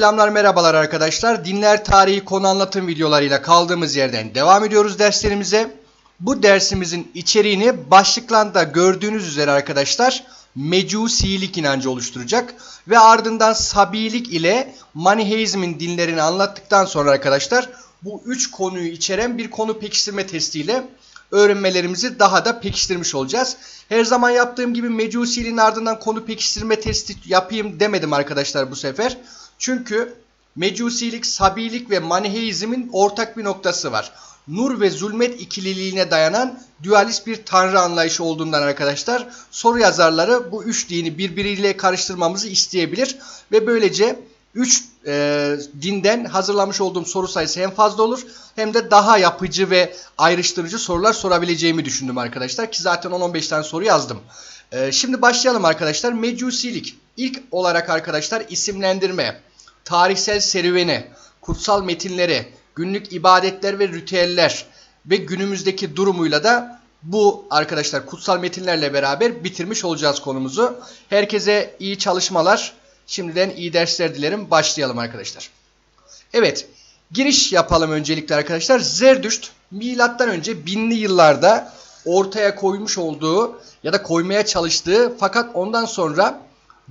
Selamlar merhabalar arkadaşlar. Dinler tarihi konu anlatım videolarıyla kaldığımız yerden devam ediyoruz derslerimize. Bu dersimizin içeriğini başlıklarında gördüğünüz üzere arkadaşlar mecusilik inancı oluşturacak. Ve ardından Sabilik ile Maniheizmin dinlerini anlattıktan sonra arkadaşlar bu üç konuyu içeren bir konu pekiştirme testiyle öğrenmelerimizi daha da pekiştirmiş olacağız. Her zaman yaptığım gibi Mecusiliğin ardından konu pekiştirme testi yapayım demedim arkadaşlar bu sefer. Çünkü Mecusilik, Sabilik ve Maniheizmin ortak bir noktası var. Nur ve zulmet ikililiğine dayanan dualist bir tanrı anlayışı olduğundan arkadaşlar soru yazarları bu üç dini birbiriyle karıştırmamızı isteyebilir ve böylece 3 e, dinden hazırlamış olduğum soru sayısı hem fazla olur hem de daha yapıcı ve ayrıştırıcı sorular sorabileceğimi düşündüm arkadaşlar ki zaten 10-15 tane soru yazdım. E, şimdi başlayalım arkadaşlar. Mecusilik ilk olarak arkadaşlar isimlendirme, tarihsel serüveni, kutsal metinleri, günlük ibadetler ve ritüeller ve günümüzdeki durumuyla da bu arkadaşlar kutsal metinlerle beraber bitirmiş olacağız konumuzu. Herkese iyi çalışmalar. Şimdiden iyi dersler dilerim. Başlayalım arkadaşlar. Evet. Giriş yapalım öncelikle arkadaşlar. Zerdüşt milattan önce binli yıllarda ortaya koymuş olduğu ya da koymaya çalıştığı fakat ondan sonra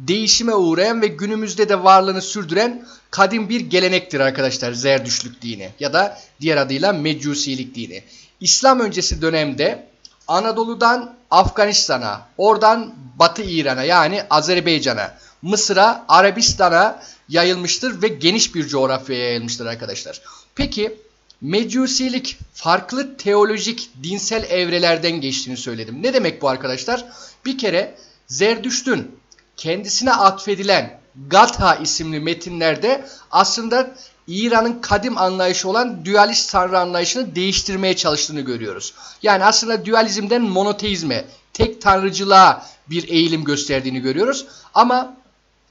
değişime uğrayan ve günümüzde de varlığını sürdüren kadim bir gelenektir arkadaşlar Zerdüştlük dini ya da diğer adıyla Mecusilik dini. İslam öncesi dönemde Anadolu'dan Afganistan'a, oradan Batı İran'a yani Azerbaycan'a, Mısır'a, Arabistan'a yayılmıştır ve geniş bir coğrafyaya yayılmıştır arkadaşlar. Peki Mecusilik farklı teolojik dinsel evrelerden geçtiğini söyledim. Ne demek bu arkadaşlar? Bir kere Zerdüşt'ün kendisine atfedilen Gatha isimli metinlerde aslında İran'ın kadim anlayışı olan dualist tanrı anlayışını değiştirmeye çalıştığını görüyoruz. Yani aslında dualizmden monoteizme, tek tanrıcılığa bir eğilim gösterdiğini görüyoruz. Ama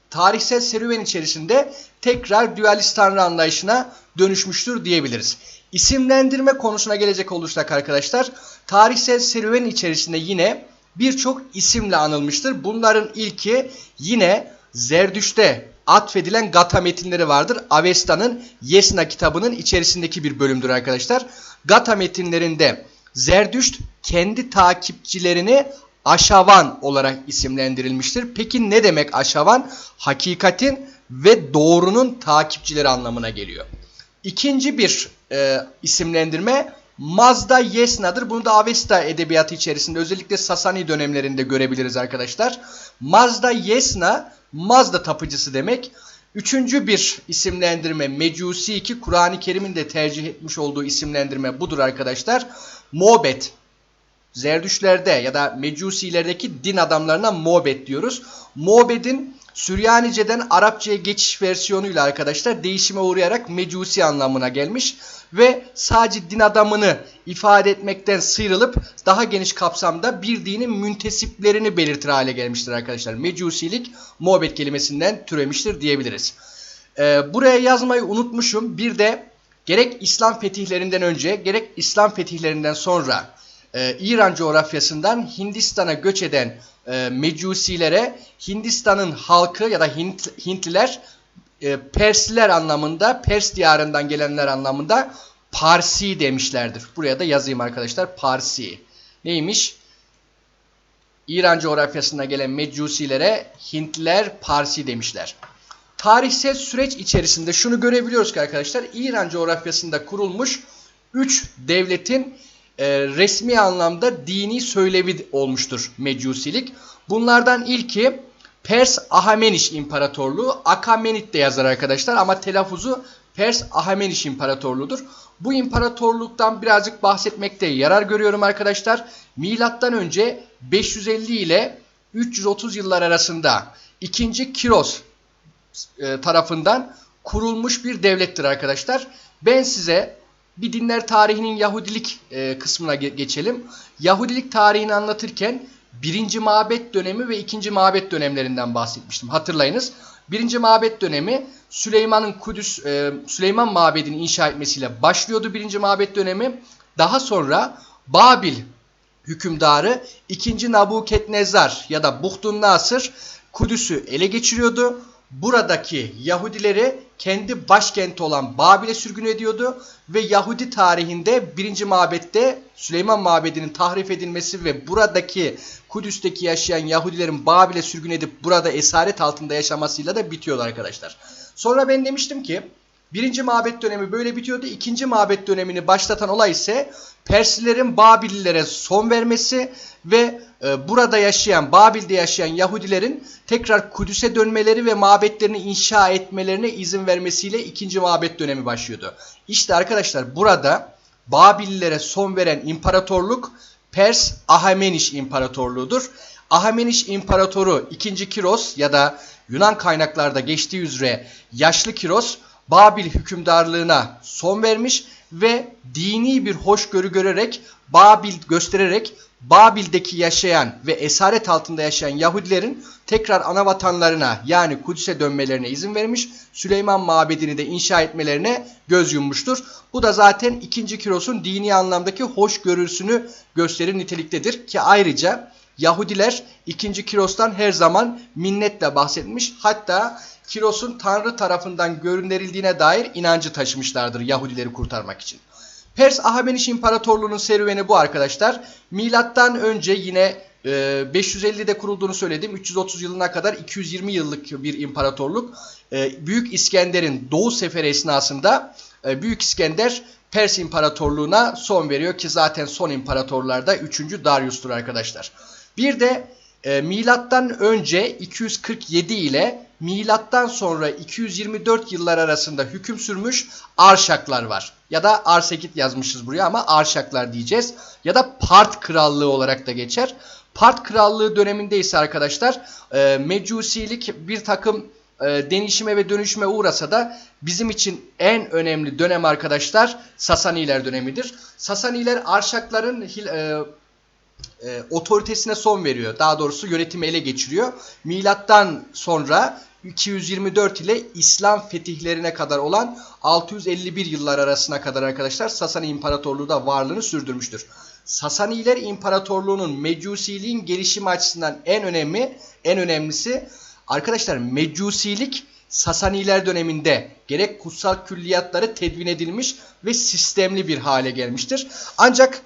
tarihsel serüven içerisinde tekrar dualist tanrı anlayışına dönüşmüştür diyebiliriz. İsimlendirme konusuna gelecek olursak arkadaşlar, tarihsel serüven içerisinde yine birçok isimle anılmıştır. Bunların ilki yine Zerdüş'te atfedilen Gata metinleri vardır. Avesta'nın Yesna kitabının içerisindeki bir bölümdür arkadaşlar. Gata metinlerinde Zerdüşt kendi takipçilerini Aşavan olarak isimlendirilmiştir. Peki ne demek Aşavan? Hakikatin ve doğrunun takipçileri anlamına geliyor. İkinci bir e, isimlendirme Mazda Yesna'dır. Bunu da Avesta edebiyatı içerisinde özellikle Sasani dönemlerinde görebiliriz arkadaşlar. Mazda Yesna Mazda tapıcısı demek. Üçüncü bir isimlendirme Mecusi 2 Kur'an-ı Kerim'in de tercih etmiş olduğu isimlendirme budur arkadaşlar. Mobet Zerdüşlerde ya da Mecusilerdeki din adamlarına Mobet diyoruz. Mobed'in Süryanice'den Arapçaya geçiş versiyonuyla arkadaşlar değişime uğrayarak Mecusi anlamına gelmiş ve sadece din adamını ifade etmekten sıyrılıp daha geniş kapsamda bir dinin müntesiplerini belirtir hale gelmiştir arkadaşlar. Mecusilik Mobet kelimesinden türemiştir diyebiliriz. Ee, buraya yazmayı unutmuşum. Bir de gerek İslam fetihlerinden önce gerek İslam fetihlerinden sonra e, İran coğrafyasından Hindistan'a göç eden e, Mecusilere Hindistan'ın halkı ya da Hint, Hintliler e, Persliler anlamında Pers diyarından gelenler anlamında Parsi demişlerdir. Buraya da yazayım arkadaşlar Parsi. Neymiş? İran coğrafyasına gelen Mecusilere Hintliler Parsi demişler. Tarihsel süreç içerisinde şunu görebiliyoruz ki arkadaşlar İran coğrafyasında kurulmuş 3 devletin e, resmi anlamda dini söylevi olmuştur Mecusilik. Bunlardan ilki Pers Ahameniş İmparatorluğu. Akamenit de yazar arkadaşlar ama telaffuzu Pers Ahameniş İmparatorluğu'dur. Bu imparatorluktan birazcık bahsetmekte yarar görüyorum arkadaşlar. Milattan önce 550 ile 330 yıllar arasında 2. Kiros e, tarafından kurulmuş bir devlettir arkadaşlar. Ben size bir dinler tarihinin Yahudilik e, kısmına ge geçelim. Yahudilik tarihini anlatırken birinci mabet dönemi ve ikinci mabet dönemlerinden bahsetmiştim. Hatırlayınız. Birinci mabet dönemi Süleyman'ın Kudüs, e, Süleyman mabedini inşa etmesiyle başlıyordu birinci mabet dönemi. Daha sonra Babil hükümdarı 2. Nabukadnezar ya da Buhtun Nasır Kudüs'ü ele geçiriyordu. Buradaki Yahudileri kendi başkenti olan Babil'e sürgün ediyordu ve Yahudi tarihinde birinci mabette Süleyman Mabedi'nin tahrif edilmesi ve buradaki Kudüs'teki yaşayan Yahudilerin Babil'e sürgün edip burada esaret altında yaşamasıyla da bitiyordu arkadaşlar. Sonra ben demiştim ki birinci mabet dönemi böyle bitiyordu. İkinci mabet dönemini başlatan olay ise Perslilerin Babillilere son vermesi ve e, burada yaşayan, Babil'de yaşayan Yahudilerin tekrar Kudüs'e dönmeleri ve mabetlerini inşa etmelerine izin vermesiyle ikinci mabet dönemi başlıyordu. İşte arkadaşlar burada Babillilere son veren imparatorluk Pers Ahameniş İmparatorluğu'dur. Ahameniş İmparatoru 2. Kiros ya da Yunan kaynaklarda geçtiği üzere yaşlı Kiros Babil hükümdarlığına son vermiş ve dini bir hoşgörü görerek Babil göstererek Babil'deki yaşayan ve esaret altında yaşayan Yahudilerin tekrar ana vatanlarına yani Kudüs'e dönmelerine izin vermiş. Süleyman Mabedi'ni de inşa etmelerine göz yummuştur. Bu da zaten 2. Kiros'un dini anlamdaki hoşgörüsünü gösterir niteliktedir ki ayrıca Yahudiler 2. Kiros'tan her zaman minnetle bahsetmiş. Hatta Kiros'un Tanrı tarafından göründirildiğine dair inancı taşımışlardır Yahudileri kurtarmak için. Pers Ahameniş İmparatorluğu'nun serüveni bu arkadaşlar. Milattan önce yine e, 550'de kurulduğunu söyledim. 330 yılına kadar 220 yıllık bir imparatorluk. E, Büyük İskender'in Doğu Seferi esnasında e, Büyük İskender Pers İmparatorluğu'na son veriyor ki zaten son imparatorlarda 3. Darius'tur arkadaşlar. Bir de e, milattan önce 247 ile milattan sonra 224 yıllar arasında hüküm sürmüş Arşaklar var. Ya da Arsekit yazmışız buraya ama Arşaklar diyeceğiz. Ya da Part Krallığı olarak da geçer. Part Krallığı döneminde ise arkadaşlar e, Mecusilik bir takım e, denişime ve dönüşüme uğrasa da bizim için en önemli dönem arkadaşlar Sasaniler dönemidir. Sasaniler Arşakların e, e, otoritesine son veriyor. Daha doğrusu yönetimi ele geçiriyor. Milattan sonra 224 ile İslam fetihlerine kadar olan 651 yıllar arasına kadar arkadaşlar Sasani İmparatorluğu da varlığını sürdürmüştür. Sasaniler İmparatorluğu'nun Mecusiliğin gelişimi açısından en önemli, en önemlisi arkadaşlar Mecusilik Sasaniler döneminde gerek kutsal külliyatları tedvin edilmiş ve sistemli bir hale gelmiştir. Ancak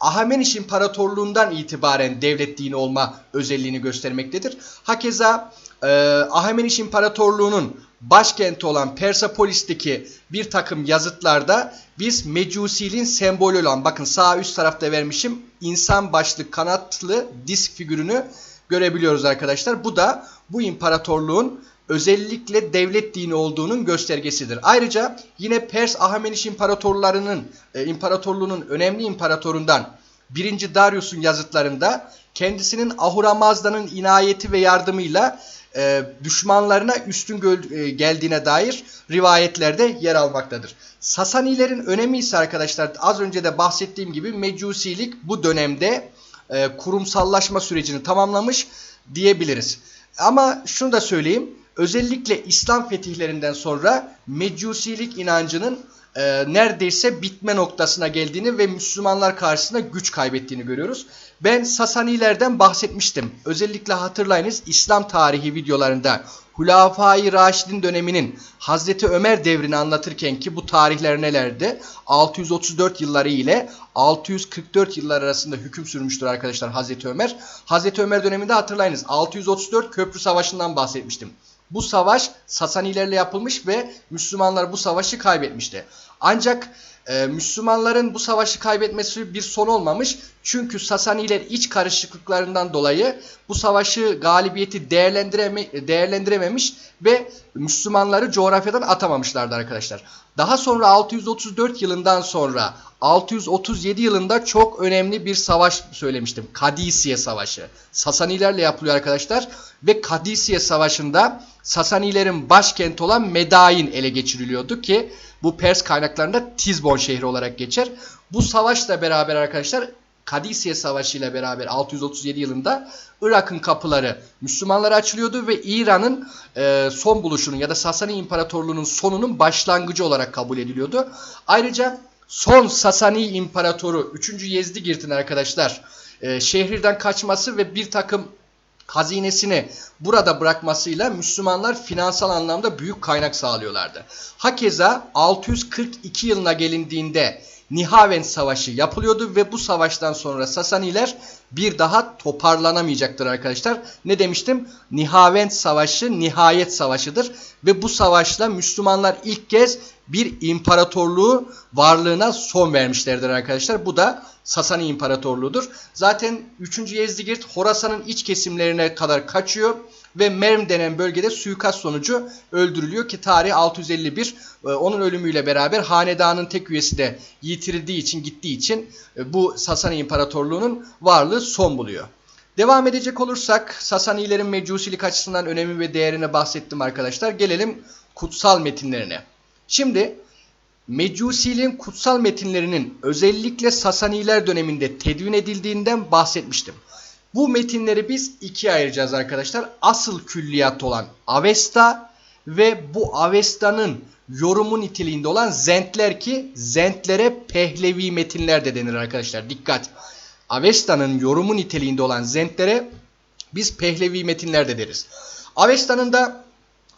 Ahameniş İmparatorluğundan itibaren devlet dini olma özelliğini göstermektedir. Hakeza e, Ahameniş İmparatorluğu'nun başkenti olan Persepolis'teki bir takım yazıtlarda biz Mecusiliğin sembolü olan bakın sağ üst tarafta vermişim insan başlı kanatlı disk figürünü görebiliyoruz arkadaşlar. Bu da bu imparatorluğun özellikle devlet dini olduğunun göstergesidir. Ayrıca yine Pers Ahameniş imparatorlarının e, imparatorluğunun önemli imparatorundan 1. Darius'un yazıtlarında kendisinin Ahura Mazda'nın inayeti ve yardımıyla e, düşmanlarına üstün e, geldiğine dair rivayetlerde yer almaktadır. Sasanilerin önemi ise arkadaşlar az önce de bahsettiğim gibi Mecusilik bu dönemde e, kurumsallaşma sürecini tamamlamış diyebiliriz. Ama şunu da söyleyeyim özellikle İslam fetihlerinden sonra Mecusilik inancının e, neredeyse bitme noktasına geldiğini ve Müslümanlar karşısında güç kaybettiğini görüyoruz. Ben Sasanilerden bahsetmiştim. Özellikle hatırlayınız İslam tarihi videolarında Hulafai Raşid'in döneminin Hazreti Ömer devrini anlatırken ki bu tarihler nelerdi? 634 yılları ile 644 yıllar arasında hüküm sürmüştür arkadaşlar Hazreti Ömer. Hazreti Ömer döneminde hatırlayınız 634 Köprü Savaşı'ndan bahsetmiştim. Bu savaş Sasanilerle yapılmış ve Müslümanlar bu savaşı kaybetmişti. Ancak e, Müslümanların bu savaşı kaybetmesi bir son olmamış. Çünkü Sasaniler iç karışıklıklarından dolayı bu savaşı galibiyeti değerlendireme, değerlendirememiş ve Müslümanları coğrafyadan atamamışlardı arkadaşlar. Daha sonra 634 yılından sonra 637 yılında çok önemli bir savaş söylemiştim. Kadisiye Savaşı. Sasanilerle yapılıyor arkadaşlar. Ve Kadisiye Savaşı'nda Sasanilerin başkenti olan Medain ele geçiriliyordu ki bu Pers kaynaklarında Tizbon şehri olarak geçer. Bu savaşla beraber arkadaşlar Kadisiye Savaşı ile beraber 637 yılında Irak'ın kapıları Müslümanlara açılıyordu ve İran'ın e, son buluşunun ya da Sasani İmparatorluğu'nun sonunun başlangıcı olarak kabul ediliyordu. Ayrıca son Sasani İmparatoru 3. Yezdigirt'in arkadaşlar e, şehirden kaçması ve bir takım hazinesini burada bırakmasıyla Müslümanlar finansal anlamda büyük kaynak sağlıyorlardı. Hakeza 642 yılına gelindiğinde Nihavend Savaşı yapılıyordu ve bu savaştan sonra Sasaniler bir daha toparlanamayacaktır arkadaşlar. Ne demiştim? Nihavend Savaşı nihayet savaşıdır ve bu savaşla Müslümanlar ilk kez bir imparatorluğu varlığına son vermişlerdir arkadaşlar. Bu da Sasani İmparatorluğu'dur. Zaten 3. Yezdigirt Horasan'ın iç kesimlerine kadar kaçıyor ve Merm denen bölgede suikast sonucu öldürülüyor ki tarih 651 e, onun ölümüyle beraber hanedanın tek üyesi de yitirildiği için gittiği için e, bu Sasani İmparatorluğu'nun varlığı son buluyor. Devam edecek olursak Sasanilerin mecusilik açısından önemi ve değerine bahsettim arkadaşlar. Gelelim kutsal metinlerine. Şimdi Mecusiliğin kutsal metinlerinin özellikle Sasaniler döneminde tedvin edildiğinden bahsetmiştim. Bu metinleri biz ikiye ayıracağız arkadaşlar. Asıl külliyat olan Avesta ve bu Avesta'nın yorumu niteliğinde olan Zentler ki Zentlere Pehlevi metinler de denir arkadaşlar. Dikkat! Avesta'nın yorumu niteliğinde olan Zentlere biz Pehlevi metinler de deriz. Avesta'nın da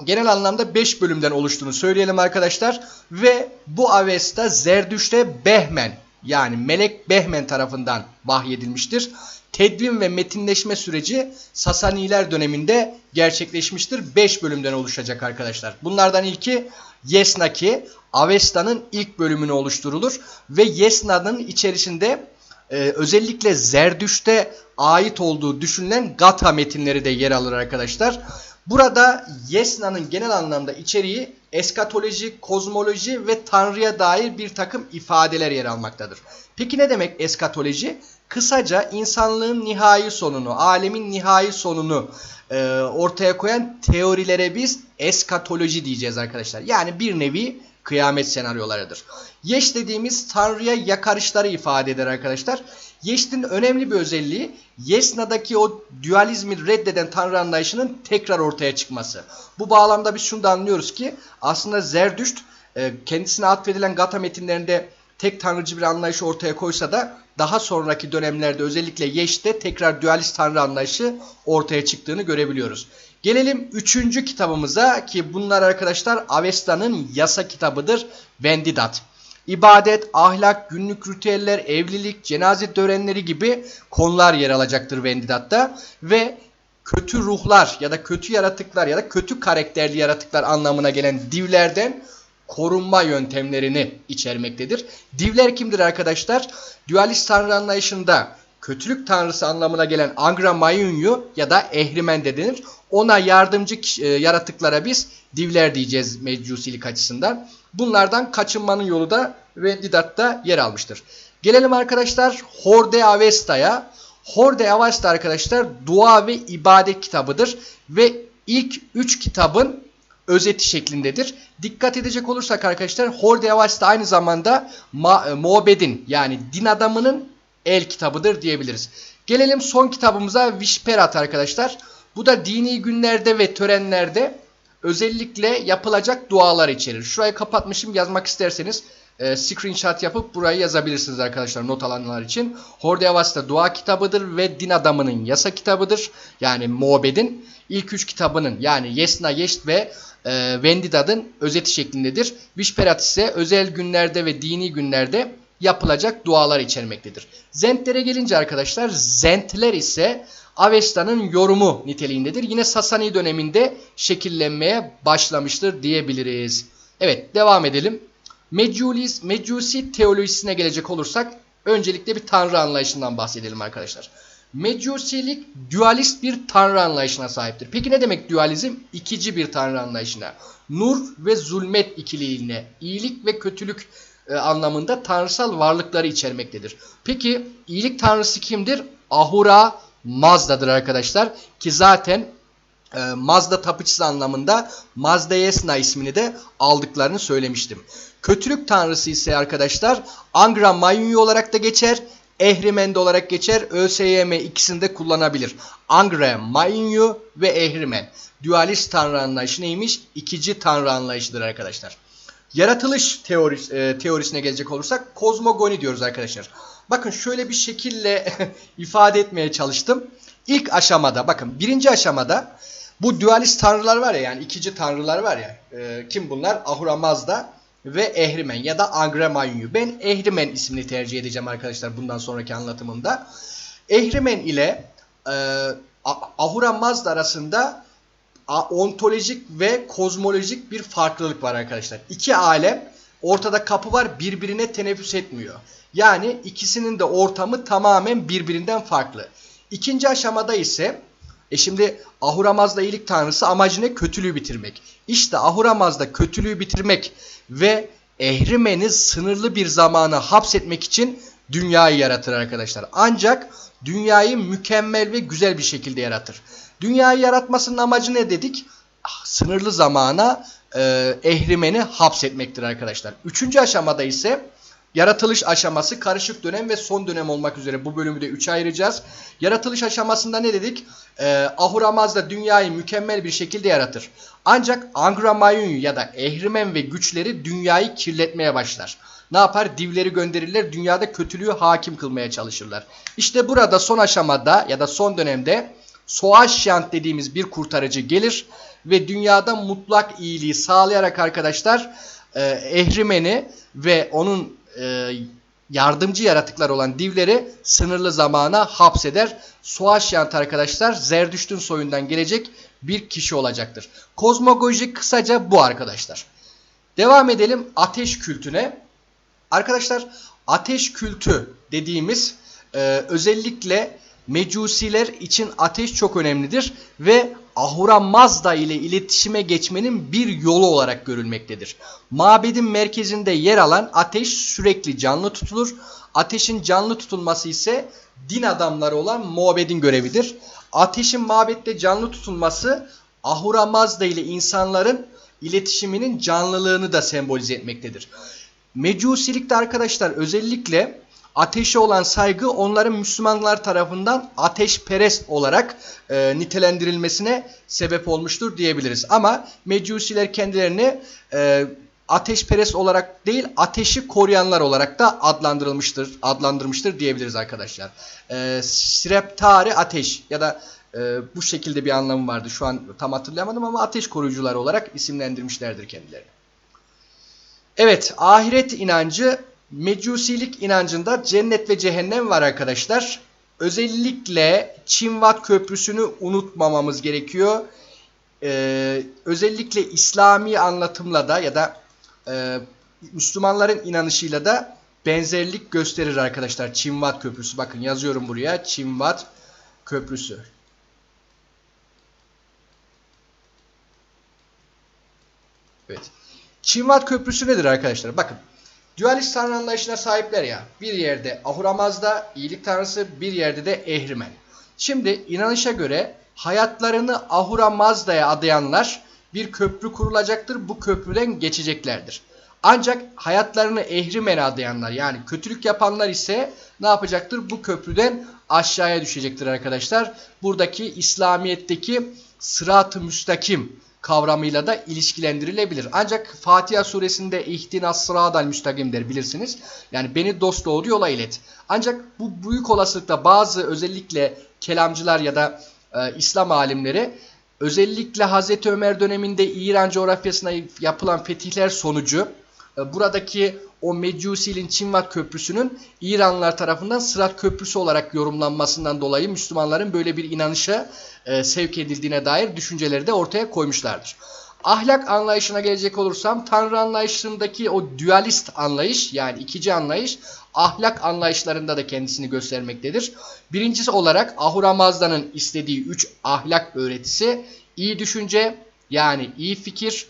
genel anlamda 5 bölümden oluştuğunu söyleyelim arkadaşlar. Ve bu Avesta Zerdüş'te Behmen yani Melek Behmen tarafından vahyedilmiştir. Tedvin ve metinleşme süreci Sasaniler döneminde gerçekleşmiştir. 5 bölümden oluşacak arkadaşlar. Bunlardan ilki Yesnaki, Avesta'nın ilk bölümünü oluşturulur ve Yesna'nın içerisinde e, özellikle Zerdüş'te ait olduğu düşünülen Gata metinleri de yer alır arkadaşlar. Burada Yesna'nın genel anlamda içeriği eskatoloji, kozmoloji ve tanrıya dair bir takım ifadeler yer almaktadır. Peki ne demek eskatoloji? Kısaca insanlığın nihai sonunu, alemin nihai sonunu e, ortaya koyan teorilere biz eskatoloji diyeceğiz arkadaşlar. Yani bir nevi kıyamet senaryolarıdır. Yeş dediğimiz tanrıya yakarışları ifade eder arkadaşlar. Yeş'in önemli bir özelliği Yesna'daki o dualizmi reddeden tanrı anlayışının tekrar ortaya çıkması. Bu bağlamda biz şunu da anlıyoruz ki aslında Zerdüşt e, kendisine atfedilen Gata metinlerinde tek tanrıcı bir anlayışı ortaya koysa da daha sonraki dönemlerde özellikle Yeş'te tekrar dualist tanrı anlayışı ortaya çıktığını görebiliyoruz. Gelelim üçüncü kitabımıza ki bunlar arkadaşlar Avesta'nın yasa kitabıdır Vendidat. İbadet, ahlak, günlük ritüeller, evlilik, cenaze törenleri gibi konular yer alacaktır Vendidat'ta. Ve kötü ruhlar ya da kötü yaratıklar ya da kötü karakterli yaratıklar anlamına gelen divlerden korunma yöntemlerini içermektedir. Divler kimdir arkadaşlar? Dualist tanrı anlayışında kötülük tanrısı anlamına gelen Angra Mayunyu ya da Ehrimen de denir. Ona yardımcı yaratıklara biz divler diyeceğiz mecusilik açısından. Bunlardan kaçınmanın yolu da Vendidat'ta yer almıştır. Gelelim arkadaşlar Horde Avesta'ya. Horde Avesta arkadaşlar dua ve ibadet kitabıdır. Ve ilk 3 kitabın özeti şeklindedir. Dikkat edecek olursak arkadaşlar Horde Avesta aynı zamanda Muobed'in yani din adamının el kitabıdır diyebiliriz. Gelelim son kitabımıza Vişperat arkadaşlar. Bu da dini günlerde ve törenlerde özellikle yapılacak dualar içerir. Şurayı kapatmışım yazmak isterseniz e, screenshot yapıp burayı yazabilirsiniz arkadaşlar not alanlar için. Horde Avasta dua kitabıdır ve din adamının yasa kitabıdır. Yani Muobed'in ilk üç kitabının yani Yesna, Yeşt ve e, Vendidad'ın özeti şeklindedir. Vişperat ise özel günlerde ve dini günlerde yapılacak dualar içermektedir. Zentlere gelince arkadaşlar Zentler ise Avesta'nın yorumu niteliğindedir. Yine Sasani döneminde şekillenmeye başlamıştır diyebiliriz. Evet devam edelim. Meculis, Mecusi teolojisine gelecek olursak öncelikle bir tanrı anlayışından bahsedelim arkadaşlar. Mecusilik dualist bir tanrı anlayışına sahiptir. Peki ne demek dualizm? İkici bir tanrı anlayışına. Nur ve zulmet ikiliğine, iyilik ve kötülük e, anlamında tanrısal varlıkları içermektedir. Peki iyilik tanrısı kimdir? Ahura Mazda'dır arkadaşlar. Ki zaten e, Mazda tapıcısı anlamında Mazda Yesna ismini de aldıklarını söylemiştim. Kötülük tanrısı ise arkadaşlar Angra Mayunyu olarak da geçer. Ehrimen de olarak geçer. ÖSYM ikisini de kullanabilir. Angra Mayunyu ve Ehrimen. Dualist tanrı anlayışı neymiş? İkici tanrı anlayışıdır arkadaşlar. Yaratılış teoris, e, teorisine gelecek olursak kozmogoni diyoruz arkadaşlar. Bakın şöyle bir şekille ifade etmeye çalıştım. İlk aşamada bakın birinci aşamada bu dualist tanrılar var ya yani ikinci tanrılar var ya e, kim bunlar? Ahura Mazda ve Ehrimen ya da Angra Mainyu. Ben Ehrimen ismini tercih edeceğim arkadaşlar bundan sonraki anlatımımda. Ehrimen ile e, Ahura Mazda arasında ontolojik ve kozmolojik bir farklılık var arkadaşlar. İki alem ortada kapı var birbirine teneffüs etmiyor. Yani ikisinin de ortamı tamamen birbirinden farklı. İkinci aşamada ise e şimdi Ahuramaz'da iyilik tanrısı amacı ne? Kötülüğü bitirmek. İşte Ahuramaz'da kötülüğü bitirmek ve Ehrimen'i sınırlı bir zamana hapsetmek için dünyayı yaratır arkadaşlar. Ancak dünyayı mükemmel ve güzel bir şekilde yaratır. Dünyayı yaratmasının amacı ne dedik? Ah, sınırlı zamana e, Ehrimen'i hapsetmektir arkadaşlar. Üçüncü aşamada ise Yaratılış aşaması karışık dönem ve son dönem olmak üzere bu bölümü de 3'e ayıracağız. Yaratılış aşamasında ne dedik? Ee, Ahura Mazda dünyayı mükemmel bir şekilde yaratır. Ancak Angra Mainyu ya da Ehrimen ve güçleri dünyayı kirletmeye başlar. Ne yapar? Divleri gönderirler. Dünyada kötülüğü hakim kılmaya çalışırlar. İşte burada son aşamada ya da son dönemde Soaşyant dediğimiz bir kurtarıcı gelir ve dünyada mutlak iyiliği sağlayarak arkadaşlar e, Ehrimen'i ve onun e, yardımcı yaratıklar olan divleri sınırlı zamana hapseder. Suaşyant arkadaşlar Zerdüşt'ün soyundan gelecek bir kişi olacaktır. Kozmoloji kısaca bu arkadaşlar. Devam edelim ateş kültüne. Arkadaşlar ateş kültü dediğimiz e, özellikle mecusiler için ateş çok önemlidir ve Ahura Mazda ile iletişime geçmenin bir yolu olarak görülmektedir. Mabedin merkezinde yer alan ateş sürekli canlı tutulur. Ateşin canlı tutulması ise din adamları olan Muabed'in görevidir. Ateşin mabette canlı tutulması Ahura Mazda ile insanların iletişiminin canlılığını da sembolize etmektedir. Mecusilikte arkadaşlar özellikle ateşe olan saygı onların Müslümanlar tarafından ateşperest olarak e, nitelendirilmesine sebep olmuştur diyebiliriz. Ama Mecusiler kendilerini e, ateşperest olarak değil ateşi koruyanlar olarak da adlandırılmıştır, adlandırmıştır diyebiliriz arkadaşlar. E, Sreptari ateş ya da e, bu şekilde bir anlamı vardı. Şu an tam hatırlayamadım ama ateş koruyucular olarak isimlendirmişlerdir kendilerini. Evet ahiret inancı Mecusilik inancında cennet ve cehennem var arkadaşlar. Özellikle Çinvat Köprüsü'nü unutmamamız gerekiyor. Ee, özellikle İslami anlatımla da ya da e, Müslümanların inanışıyla da benzerlik gösterir arkadaşlar. Çinvat Köprüsü. Bakın yazıyorum buraya. Çinvat Köprüsü. Evet. Çinvat Köprüsü nedir arkadaşlar? Bakın. Dualist tanrı anlayışına sahipler ya. Bir yerde Ahuramaz'da iyilik tanrısı, bir yerde de Ehrimen. Şimdi inanışa göre hayatlarını Ahura Mazda'ya adayanlar bir köprü kurulacaktır. Bu köprüden geçeceklerdir. Ancak hayatlarını Ehrimen'e adayanlar yani kötülük yapanlar ise ne yapacaktır? Bu köprüden aşağıya düşecektir arkadaşlar. Buradaki İslamiyet'teki sırat-ı müstakim kavramıyla da ilişkilendirilebilir. Ancak Fatiha suresinde ihtinas sıradal müstakim bilirsiniz. Yani beni dost doğru yola ilet. Ancak bu büyük olasılıkla bazı özellikle kelamcılar ya da e, İslam alimleri özellikle Hazreti Ömer döneminde İran coğrafyasına yapılan fetihler sonucu e, buradaki o Mecusi'nin Çinvat Köprüsü'nün İranlılar tarafından Sırat Köprüsü olarak yorumlanmasından dolayı Müslümanların böyle bir inanışa e, sevk edildiğine dair düşünceleri de ortaya koymuşlardır. Ahlak anlayışına gelecek olursam Tanrı anlayışındaki o dualist anlayış yani ikici anlayış ahlak anlayışlarında da kendisini göstermektedir. Birincisi olarak Ahura Mazda'nın istediği üç ahlak öğretisi iyi düşünce yani iyi fikir,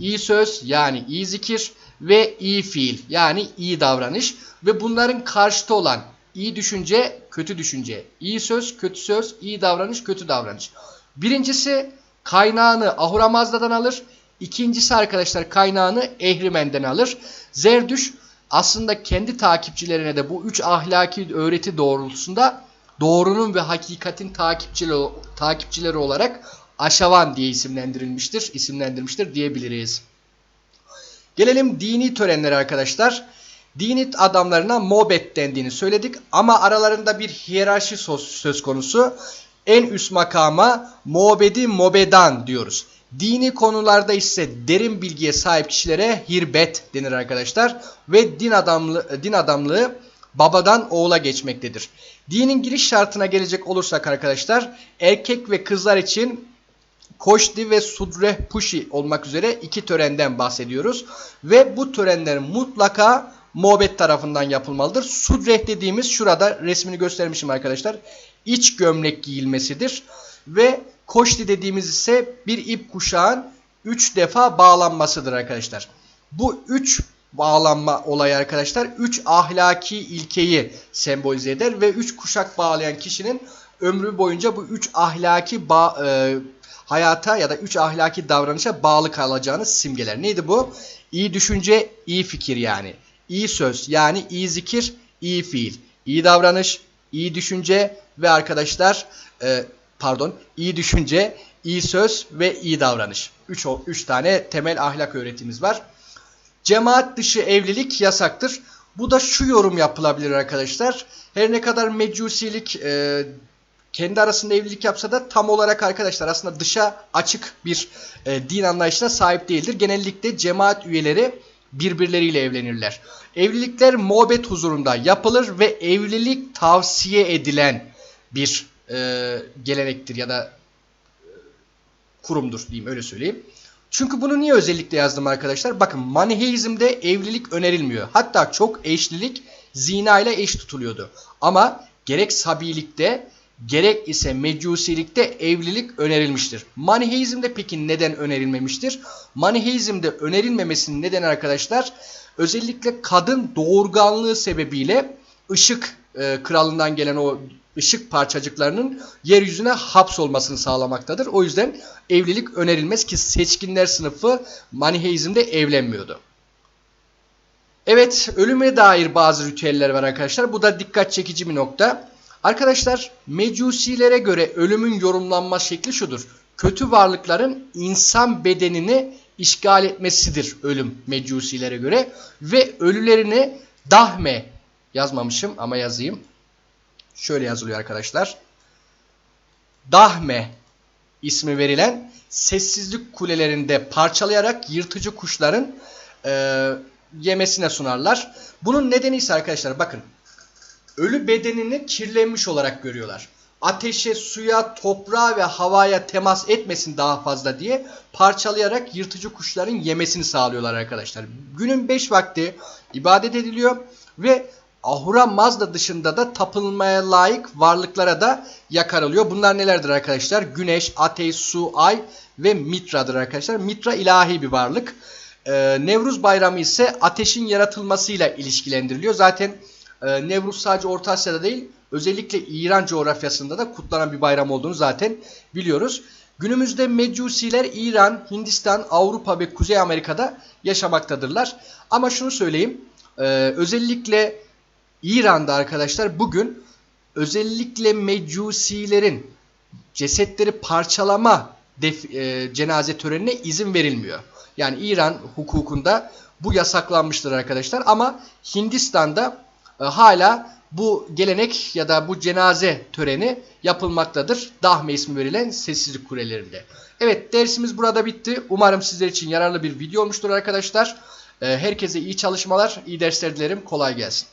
iyi söz yani iyi zikir ve iyi fiil yani iyi davranış ve bunların karşıtı olan iyi düşünce, kötü düşünce, iyi söz, kötü söz, iyi davranış, kötü davranış. Birincisi kaynağını Ahura Mazda'dan alır. İkincisi arkadaşlar kaynağını Ehrimen'den alır. Zerdüş aslında kendi takipçilerine de bu üç ahlaki öğreti doğrultusunda doğrunun ve hakikatin takipçileri, takipçileri olarak Aşavan diye isimlendirilmiştir, isimlendirmiştir diyebiliriz. Gelelim dini törenlere arkadaşlar. Dini adamlarına mobet dendiğini söyledik ama aralarında bir hiyerarşi söz konusu. En üst makama mobedi mobedan diyoruz. Dini konularda ise derin bilgiye sahip kişilere hirbet denir arkadaşlar. Ve din adamlığı, din adamlığı babadan oğula geçmektedir. Dinin giriş şartına gelecek olursak arkadaşlar erkek ve kızlar için Koşdi ve Sudre Puşi olmak üzere iki törenden bahsediyoruz. Ve bu törenler mutlaka Mobet tarafından yapılmalıdır. Sudreh dediğimiz şurada resmini göstermişim arkadaşlar. İç gömlek giyilmesidir. Ve Koşdi dediğimiz ise bir ip kuşağın 3 defa bağlanmasıdır arkadaşlar. Bu 3 bağlanma olayı arkadaşlar 3 ahlaki ilkeyi sembolize eder ve 3 kuşak bağlayan kişinin ömrü boyunca bu 3 ahlaki bağ, e, hayata ya da 3 ahlaki davranışa bağlı kalacağını simgeler. Neydi bu? İyi düşünce, iyi fikir yani. İyi söz yani iyi zikir, iyi fiil. İyi davranış, iyi düşünce ve arkadaşlar e, pardon iyi düşünce, iyi söz ve iyi davranış. 3 3 tane temel ahlak öğretimiz var. Cemaat dışı evlilik yasaktır. Bu da şu yorum yapılabilir arkadaşlar. Her ne kadar mecusilik e, kendi arasında evlilik yapsa da tam olarak arkadaşlar aslında dışa açık bir e, din anlayışına sahip değildir. Genellikle cemaat üyeleri birbirleriyle evlenirler. Evlilikler muhabbet huzurunda yapılır ve evlilik tavsiye edilen bir e, gelenektir ya da e, kurumdur diyeyim öyle söyleyeyim. Çünkü bunu niye özellikle yazdım arkadaşlar? Bakın Maniheizm'de evlilik önerilmiyor. Hatta çok eşlilik zina ile eş tutuluyordu. Ama gerek sabilikte gerek ise mecusilikte evlilik önerilmiştir. Maniheizmde peki neden önerilmemiştir? Maniheizmde önerilmemesinin nedeni arkadaşlar özellikle kadın doğurganlığı sebebiyle ışık e, kralından gelen o ışık parçacıklarının yeryüzüne hapsolmasını sağlamaktadır. O yüzden evlilik önerilmez ki seçkinler sınıfı Maniheizmde evlenmiyordu. Evet ölüme dair bazı ritüeller var arkadaşlar. Bu da dikkat çekici bir nokta. Arkadaşlar mecusilere göre ölümün yorumlanma şekli şudur. Kötü varlıkların insan bedenini işgal etmesidir ölüm mecusilere göre. Ve ölülerini dahme yazmamışım ama yazayım. Şöyle yazılıyor arkadaşlar. Dahme ismi verilen sessizlik kulelerinde parçalayarak yırtıcı kuşların e, yemesine sunarlar. Bunun nedeni ise arkadaşlar bakın ölü bedenini kirlenmiş olarak görüyorlar. Ateşe, suya, toprağa ve havaya temas etmesin daha fazla diye parçalayarak yırtıcı kuşların yemesini sağlıyorlar arkadaşlar. Günün 5 vakti ibadet ediliyor ve Ahura Mazda dışında da tapınmaya layık varlıklara da yakarılıyor. Bunlar nelerdir arkadaşlar? Güneş, ateş, su, ay ve Mitra'dır arkadaşlar. Mitra ilahi bir varlık. Ee, Nevruz bayramı ise ateşin yaratılmasıyla ilişkilendiriliyor. Zaten e, Nevruz sadece Orta Asya'da değil özellikle İran coğrafyasında da kutlanan bir bayram olduğunu zaten biliyoruz. Günümüzde Mecusiler İran, Hindistan, Avrupa ve Kuzey Amerika'da yaşamaktadırlar. Ama şunu söyleyeyim. E, özellikle İran'da arkadaşlar bugün özellikle Mecusilerin cesetleri parçalama def, e, cenaze törenine izin verilmiyor. Yani İran hukukunda bu yasaklanmıştır arkadaşlar. Ama Hindistan'da e, hala bu gelenek ya da bu cenaze töreni yapılmaktadır. Dahme ismi verilen sessizlik kulelerinde. Evet dersimiz burada bitti. Umarım sizler için yararlı bir video olmuştur arkadaşlar. E, herkese iyi çalışmalar, iyi dersler dilerim. Kolay gelsin.